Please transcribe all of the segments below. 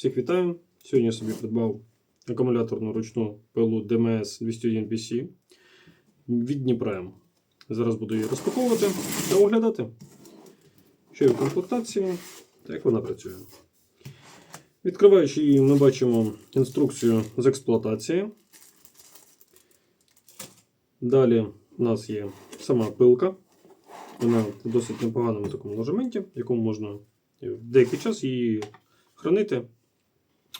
Всіх вітаю! Сьогодні я собі придбав акумуляторну ручну пилу DMS 201 PC від Дніпра. Зараз буду її розпаковувати та оглядати, що є в комплектації та як вона працює. Відкриваючи її, ми бачимо інструкцію з експлуатації. Далі у нас є сама пилка. Вона в досить непоганому такому ложементі, в якому можна в деякий час її хранити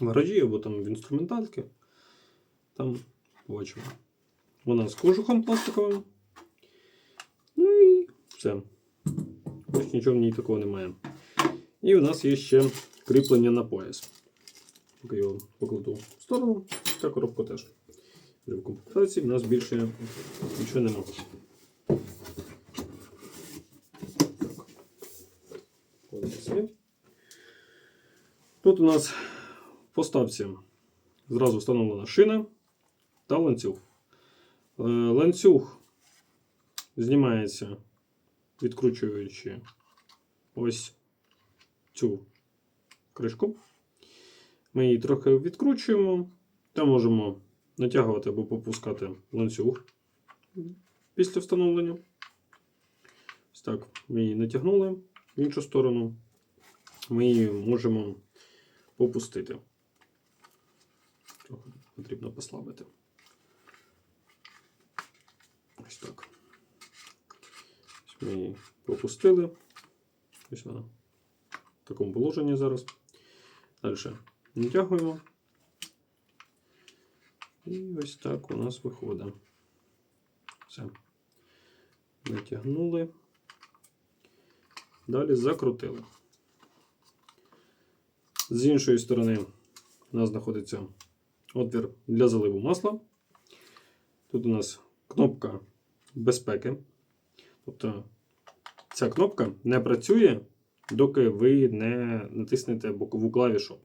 гаражі або там в інструментальці. Там побачимо. Вона з кожухом пластиковим. Ну і все. Ось нічого в ній такого немає. І у нас є ще кріплення на пояс. Поки його покладу в сторону, та коробку теж. В комплектації в нас більше нічого немає. Тут у нас в поставці зразу встановлена шина та ланцюг. Е, Ланцюг знімається, відкручуючи ось цю кришку. Ми її трохи відкручуємо та можемо натягувати або попускати ланцюг після встановлення. Ось так, ми її натягнули в іншу сторону. Ми її можемо попустити. Потрібно послабити. Ось так. Ось ми її попустили. Ось вона в такому положенні зараз. Далі натягуємо. І ось так у нас виходить. Все. Натягнули. Далі закрутили. З іншої сторони у нас знаходиться отвір для заливу масла. Тут у нас кнопка безпеки. Тобто ця кнопка не працює, доки ви не натиснете бокову клавішу.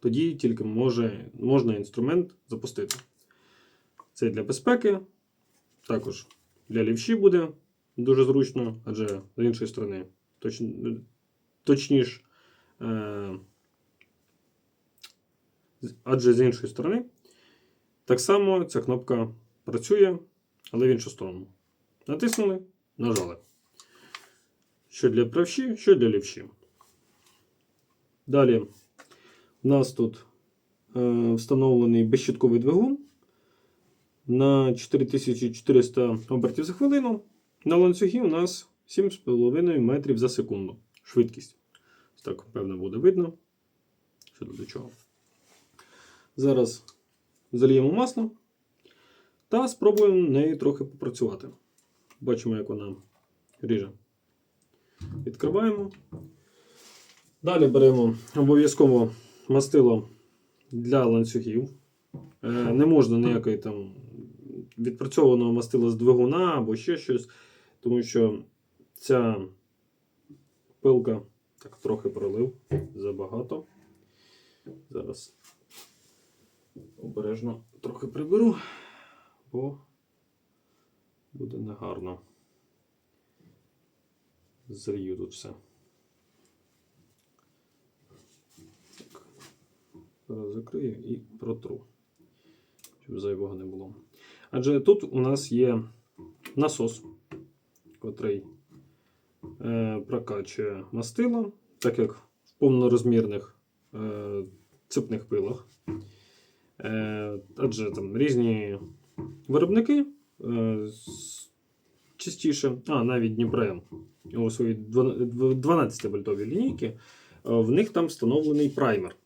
Тоді тільки може, можна інструмент запустити. Це для безпеки. Також для лівші буде дуже зручно, адже з іншої сторони, точ, точніше, адже з іншої сторони, так само ця кнопка працює, але в іншу сторону. Натиснули, нажали. Що для правші, що для лівші. Далі у нас тут е, встановлений безщитковий двигун на 4400 обертів за хвилину. На ланцюгі у нас 7,5 метрів за секунду. Швидкість. Так, певно, буде видно. Що до чого. Зараз зальємо масло та спробуємо нею трохи попрацювати. Бачимо, як вона ріже. Відкриваємо. Далі беремо обов'язково мастило для ланцюгів. Е, Не можна ніякої там відпрацьованого мастила з двигуна або ще щось, тому що ця пилка так трохи пролив забагато. Зараз обережно трохи приберу, бо буде негарно. Зрію тут все. Зараз закрию і протру, щоб зайвого не було. Адже тут у нас є насос, котрий е, прокачує мастило, так як в повнорозмірних е, цепних пилах. Е, адже там різні виробники е, частіше, а навіть Дніпрем у своїй 12-вольтовій лінійки, е, в них там встановлений праймер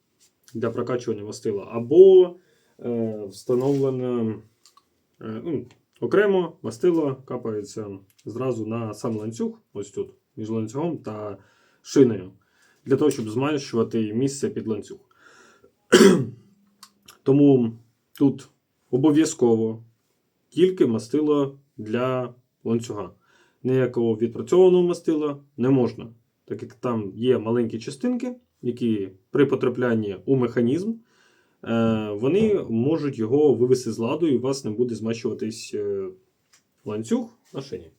для прокачування мастила, або е, встановлено е, ну, окремо мастило капається зразу на сам ланцюг, ось тут, між ланцюгом та шиною, для того, щоб зменшувати місце під ланцюг. Тому тут обов'язково тільки мастило для ланцюга. Ніякого відпрацьованого мастила не можна, так як там є маленькі частинки, які при потраплянні у механізм е, вони можуть його вивести з ладу, і у вас не буде змащуватись е, ланцюг на шині.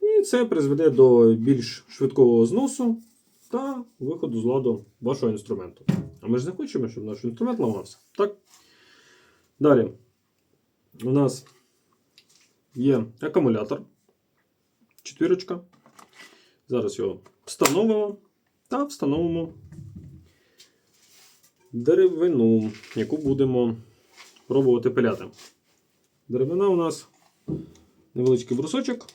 І це призведе до більш швидкого зносу та виходу з ладу вашого інструменту. А ми ж не хочемо, щоб наш інструмент ламався. Так? Далі. У нас є акумулятор. Четвірочка. Зараз його встановимо та встановимо деревину, яку будемо пробувати пиляти. Деревина у нас невеличкий брусочок.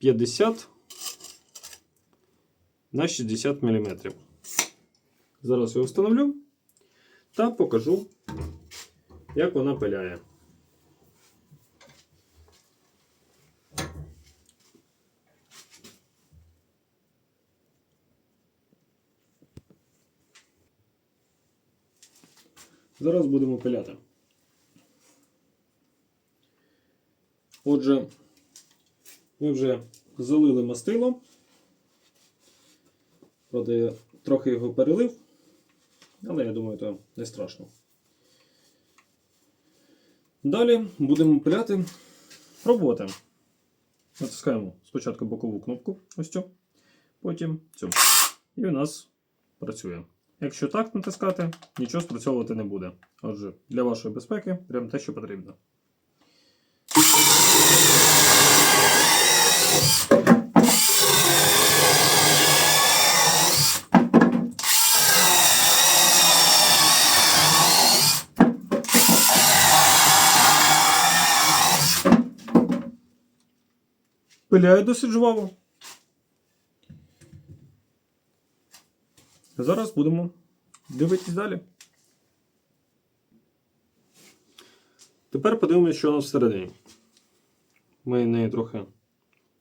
50 на 60 мм. Зараз його встановлю та покажу, як вона пиляє. Зараз будемо пиляти. Отже, ми вже залили мастило. Правда, я трохи його перелив, але я думаю, це не страшно. Далі будемо пиляти, пробувати. Натискаємо спочатку бокову кнопку, ось цю, потім цю. І у нас працює. Якщо так натискати, нічого спрацьовувати не буде. Отже, для вашої безпеки прям те, що потрібно. Пиляє досить жваво. Зараз будемо дивитись далі. Тепер подивимося, що у нас всередині. Ми неї трохи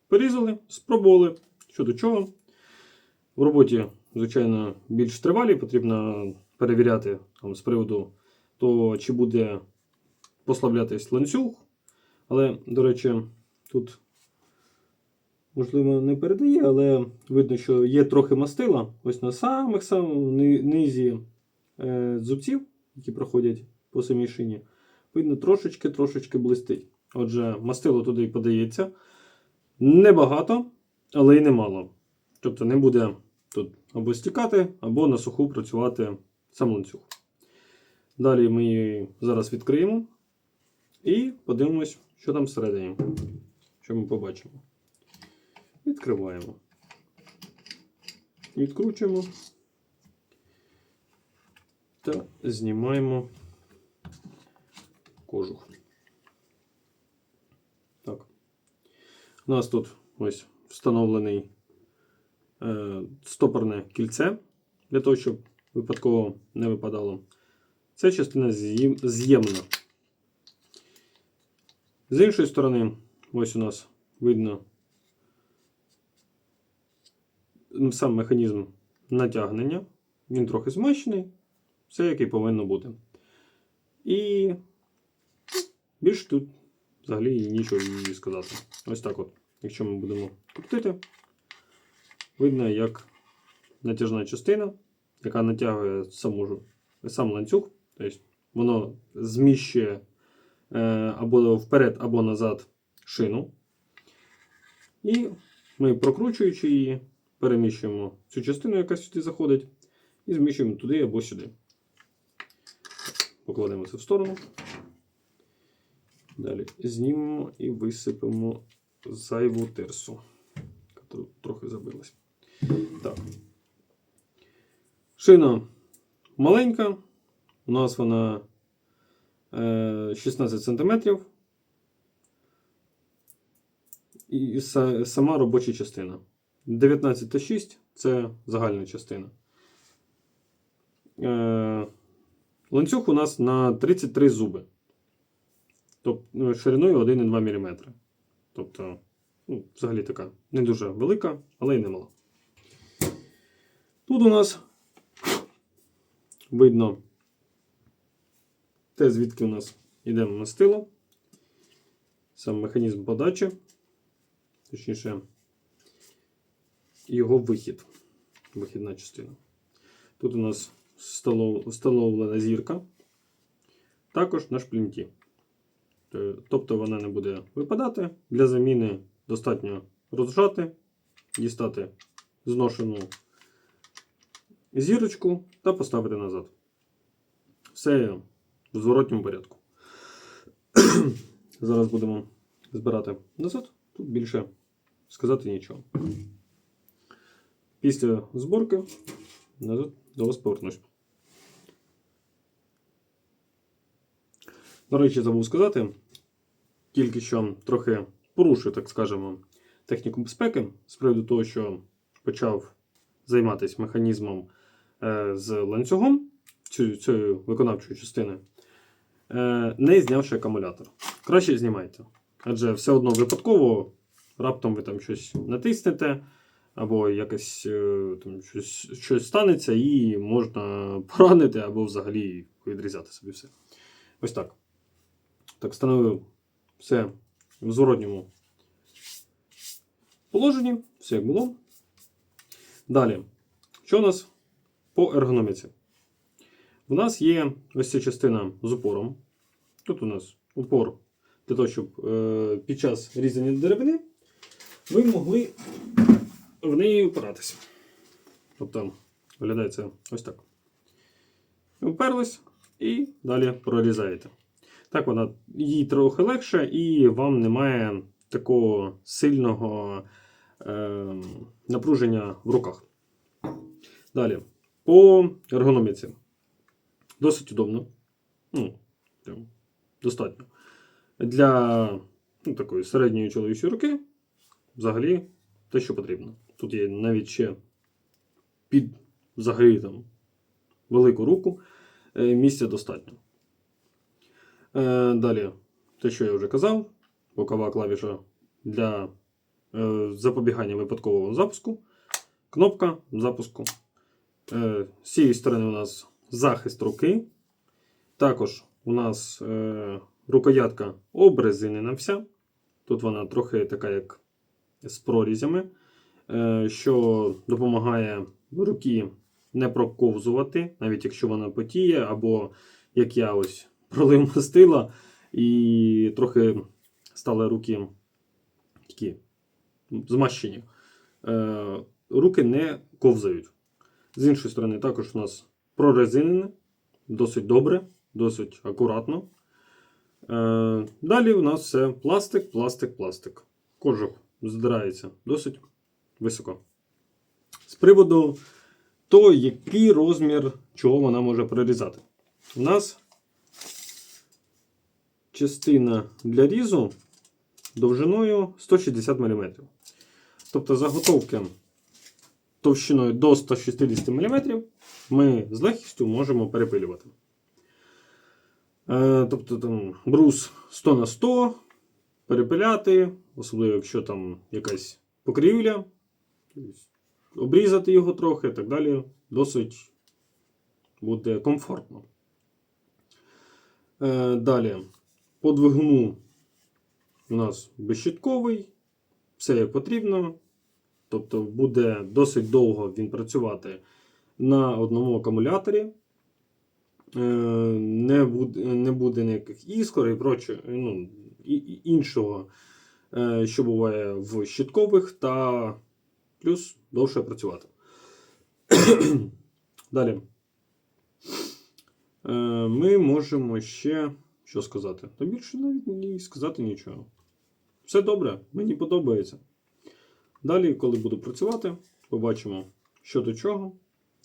порізали, спробували, що до чого. В роботі, звичайно, більш тривалі, потрібно перевіряти там, з приводу того, чи буде послаблятись ланцюг. Але, до речі, тут, можливо, не передає, але видно, що є трохи мастила ось на самих самому низі е, зубців, які проходять по самій шині. Видно, трошечки-трошечки блистить. Отже, мастило туди і подається. Небагато, але й немало. Тобто не буде тут або стікати, або на суху працювати сам ланцюг. Далі ми її зараз відкриємо і подивимось, що там всередині. Що ми побачимо. Відкриваємо. Відкручуємо та знімаємо кожух. Так. У нас тут ось встановлений е, стопорне кільце для того, щоб випадково не випадало. Це частина з'єм- з'ємна. З іншої сторони, ось у нас видно сам механізм натягнення. Він трохи змащений, все як і повинно бути. І більше тут взагалі нічого і сказати. Ось так от. Якщо ми будемо крутити, видно, як натяжна частина, яка натягує саму, сам ланцюг, тобто воно зміщує е, або вперед, або назад шину. І ми, прокручуючи її, переміщуємо цю частину, яка сюди заходить, і зміщуємо туди або сюди. Покладемо це в сторону. Далі знімемо і висипемо зайву тирсу, яка трохи забилась. Так. Шина маленька. У нас вона е, 16 см. І сама робоча частина. 19,6 це загальна частина. Е, ланцюг у нас на 33 зуби. Тобто шириною 1,2 мм. Тобто, ну, взагалі така не дуже велика, але й не мала. Тут у нас видно те, звідки у нас йде мастило, сам механізм подачі, точніше, його вихід, вихідна частина. Тут у нас встановлена зірка, також на шплінті. Е, Тобто вона не буде випадати. Для заміни достатньо розжати дістати зношену зірочку та поставити назад. Все в зворотньому порядку. Зараз будемо збирати назад. Тут більше сказати нічого. Після зборки назад до вас повернусь. До речі, забув сказати, тільки що трохи порушив, так скажемо, техніку безпеки з приводу того, що почав займатися механізмом е, з ланцюгом цю- цієї виконавчої частини, е, не знявши акумулятор. Краще знімайте. Адже все одно випадково раптом ви там щось натиснете, або якось е, там щось, щось станеться, і можна поранити, або взагалі відрізати собі все. Ось так. Так, встановив все в зворотньому положенні, все як було. Далі, що у нас по ергономіці? У нас є ось ця частина з упором. Тут у нас упор для того, щоб е, під час різання деревини ви могли в неї опиратися. Тобто, виглядає це ось так. Уперлись і далі прорізаєте. Так, вона їй трохи легше, і вам немає такого сильного е, напруження в руках. Далі, по ергономіці. Досить удобно. Ну, прям достатньо. Для ну, такої середньої чоловічої руки взагалі те, що потрібно. Тут є навіть ще під взагалі там велику руку е, місця достатньо. Е, далі, те, що я вже казав, бокова клавіша для е, запобігання випадкового запуску, кнопка запуску. З цієї сторони у нас захист руки. Також у нас рукоятка обрезинена вся. Тут вона трохи така, як з прорізями, е, що допомагає руки не проковзувати, навіть якщо вона потіє, або як я ось пролив мастила і трохи стали руки такі змащені. Е, руки не ковзають. З іншої сторони, також у нас прорезинене, досить добре, досить акуратно. Е, далі у нас все пластик, пластик, пластик. Кожух здирається досить високо. З приводу того, який розмір чого вона може прорізати. У нас частина для різу довжиною 160 мм. Тобто заготовки товщиною до 160 мм ми з легкістю можемо перепилювати. Е, тобто там брус 100 на 100 перепиляти, особливо якщо там якась покрівля, тобто обрізати його трохи і так далі, досить буде комфортно. Е, далі, по двигуну у нас безщитковий, все як потрібно. Тобто буде досить довго він працювати на одному акумуляторі. Е, Не буде, не буде ніяких іскор і прочого, ну, і- іншого, е, що буває в щиткових, та плюс довше працювати. Далі. Е, Ми можемо ще що сказати? Та більше навіть не сказати нічого. Все добре, мені подобається. Далі, коли буду працювати, побачимо, що до чого,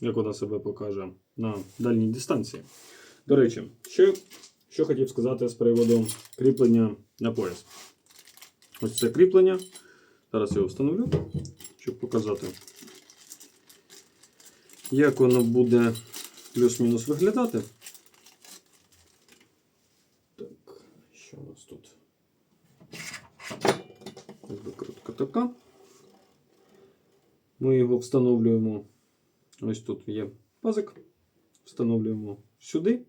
як вона себе покаже на дальній дистанції. До речі, ще що хотів сказати з приводу кріплення на пояс. Ось це кріплення. Зараз я його встановлю, щоб показати, як воно буде плюс-мінус виглядати. Так, що у нас тут? Викрутка така. Ми його встановлюємо. Ось тут є пазик. Встановлюємо сюди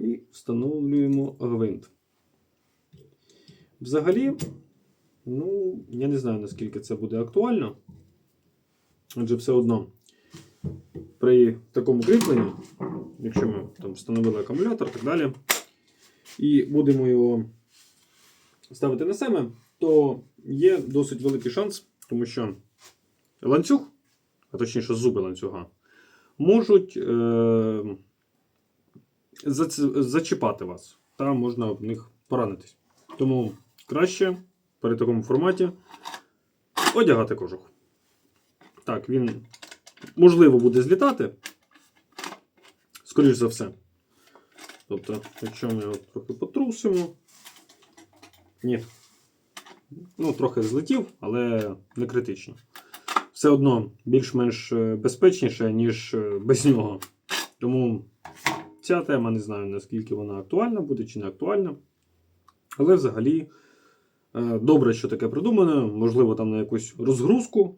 і встановлюємо гвинт. Взагалі, ну, я не знаю, наскільки це буде актуально. Адже все одно при такому кріпленні, якщо ми там встановили акумулятор і так далі, і будемо його ставити на себе, то є досить великий шанс, тому що ланцюг, а точніше зуби ланцюга, можуть е, зачіпати вас, та можна об них поранитись. Тому краще при такому форматі одягати кожух. Так, він можливо буде злітати, скоріш за все. Тобто, якщо ми його трохи потрусимо. Ні. Ну, трохи злетів, але не критично. Все одно більш-менш е, безпечніше, ніж е, без нього. Тому ця тема не знаю, наскільки вона актуальна буде чи не актуальна. Але взагалі е, добре, що таке придумано. Можливо, там на якусь розгрузку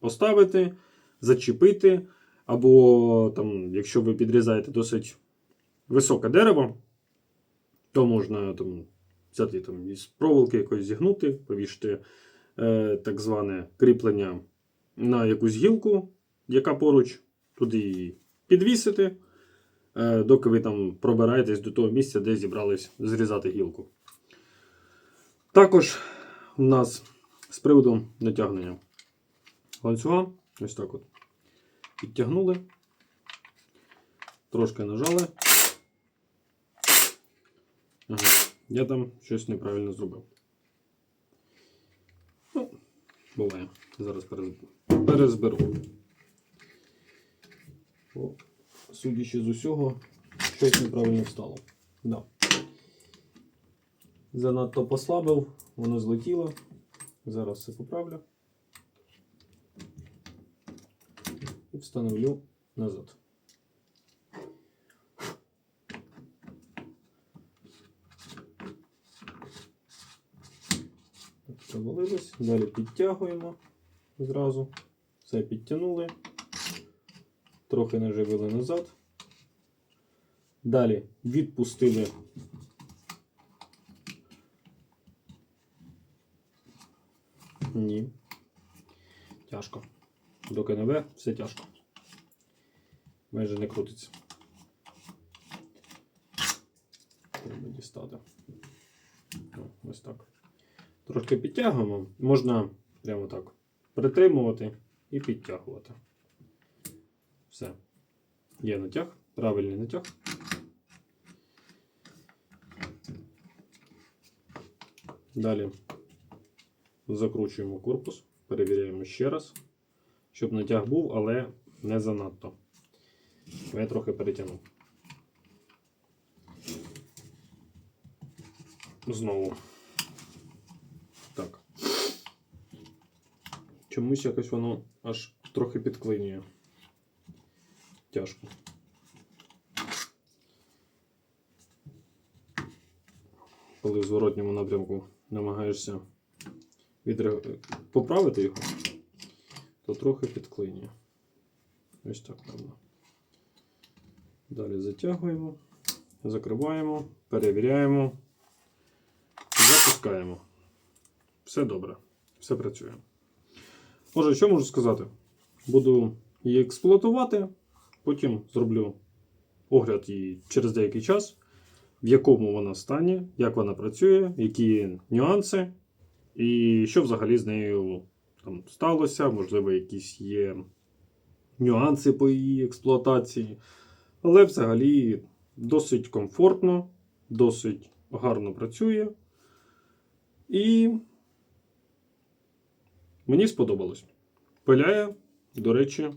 поставити, зачепити. Або там, якщо ви підрізаєте досить високе дерево, то можна там, взяти там, із проволоки якось зігнути, повішати е, так зване кріплення на якусь гілку, яка поруч, туди її підвісити, доки ви там пробираєтесь до того місця, де зібрались зрізати гілку. Також у нас з приводу натягнення ланцюга, ось так от. Підтягнули, трошки нажали. Ага, я там щось неправильно зробив. Ну, буває. Зараз перезберу. Судячи з усього, щось неправильно стало. Да. Занадто послабив, воно злетіло. Зараз все поправлю. І встановлю назад. Так, Провалилось. Далі підтягуємо зразу. Все підтягнули. Трохи наживили назад. Далі відпустили. Ні. Тяжко. Доки не ве, все тяжко. Майже не крутиться. Треба дістати. О, ось так. Трошки підтягуємо. Можна прямо так притримувати і підтягувати. Все. Є натяг, правильний натяг. Далі закручуємо корпус, перевіряємо ще раз, щоб натяг був, але не занадто. Я трохи перетягнув. Знову. Так. Чомусь якось воно аж трохи підклинює. Тяжко. Коли в зворотньому напрямку намагаєшся відре... поправити його, то трохи підклинює. Ось так певно. Далі затягуємо, закриваємо, перевіряємо, запускаємо. Все добре, все працює. Отже, що можу сказати? Буду її експлуатувати, потім зроблю огляд її через деякий час, в якому вона стані, як вона працює, які нюанси, і що взагалі з нею там сталося, можливо, якісь є нюанси по її експлуатації. Але взагалі досить комфортно, досить гарно працює. І мені сподобалось. Пиляє, до речі,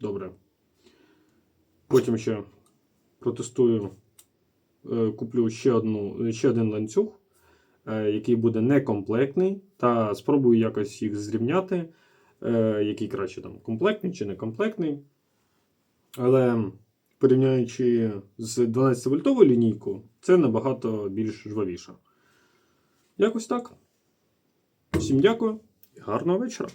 добре. Потім ще протестую, е, куплю ще, одну, ще один ланцюг, е, який буде некомплектний, та спробую якось їх зрівняти, е, який краще там комплектний чи некомплектний. Але порівняючи з 12-вольтовою лінійкою, це набагато більш жвавіше. Якось так. Всім дякую і гарного вечора.